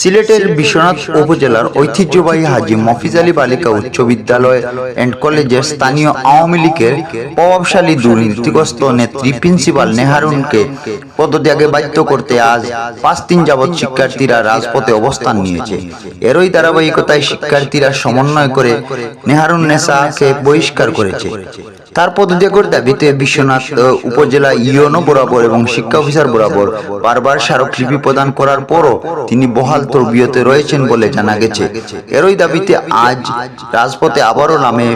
সিলেটের বিশ্বনাথ উপজেলার ঐতিহ্যবাহী হাজী মফিজ আলী বালিকা উচ্চ বিদ্যালয় অ্যান্ড কলেজের স্থানীয় আওয়ামী লীগের প্রভাবশালী দুর্নীতিগ্রস্ত নেত্রী প্রিন্সিপাল নেহারুনকে পদত্যাগে বাধ্য করতে আজ পাঁচ দিন যাবৎ শিক্ষার্থীরা রাজপথে অবস্থান নিয়েছে। এরই ধারাবাহিকতায় শিক্ষার্থীরা সমন্বয় করে নেহারুন নেসাকে বহিষ্কার করেছে। তার পদত্যাগের দাবিতে বিশ্বনাথ উপজেলা ইউনো বরাবর এবং শিক্ষা অফিসার বরাবর বারবার স্মারকলিপি প্রদান করার পরও তিনি বহাল তরবিয়তে রয়েছেন বলে জানা গেছে। এরই দাবিতে আজ রাজপথে আবারও নামে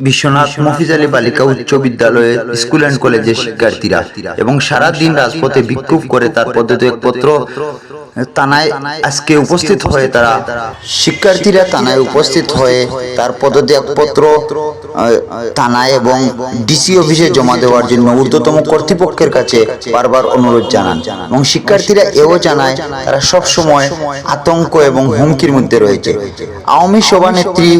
বিশ্বনাথ মফিজ আলী বালিকা উচ্চ বিদ্যালয়ের স্কুল অ্যান্ড কলেজের শিক্ষার্থীরা এবং সারাদিন রাজপথে বিক্ষোভ করে তার পদ্ধতি পদত্যাগপত্র থানায় আজকে উপস্থিত হয়ে তারা শিক্ষার্থীরা থানায় উপস্থিত হয়ে তার এবং ডিসি অফিসে জমা দেওয়ার জন্য ঊর্ধ্বতম কর্তৃপক্ষের কাছে বারবার অনুরোধ জানান। এবং শিক্ষার্থীরা এও জানায়, তারা সব সময় আতঙ্ক এবং হুমকির মধ্যে রয়েছে। আওয়ামী সভানেত্রী,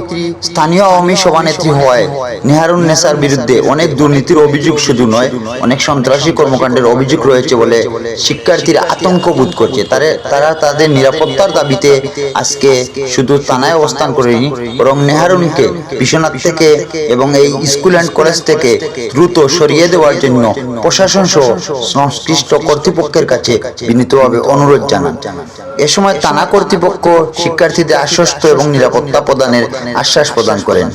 স্থানীয় আওয়ামী সভানেত্রী হওয়ায় নেহারুন নেসার বিরুদ্ধে অনেক দুর্নীতির অভিযোগ শুধু নয়, অনেক সন্ত্রাসী কর্মকাণ্ডের অভিযোগ রয়েছে বলে শিক্ষার্থীরা আতঙ্ক বোধ করছে। তারা তারা তাদের নিরাপত্তার দাবিতে আজকে শুধু থানায় অবস্থান করেনি, বরং নেহারুনকে বিশ্বনাথ থেকে এবং এই স্কুল অ্যান্ড কলেজ থেকে দ্রুত সরিয়ে দেওয়ার জন্য প্রশাসন সহ সংশ্লিষ্ট কর্তৃপক্ষের কাছে বিনীতভাবে অনুরোধ জানান। এ সময় থানা কর্তৃপক্ষ শিক্ষার্থীদের আশ্বস্ত এবং নিরাপত্তা প্রদানের আশ্বাস প্রদান করেন।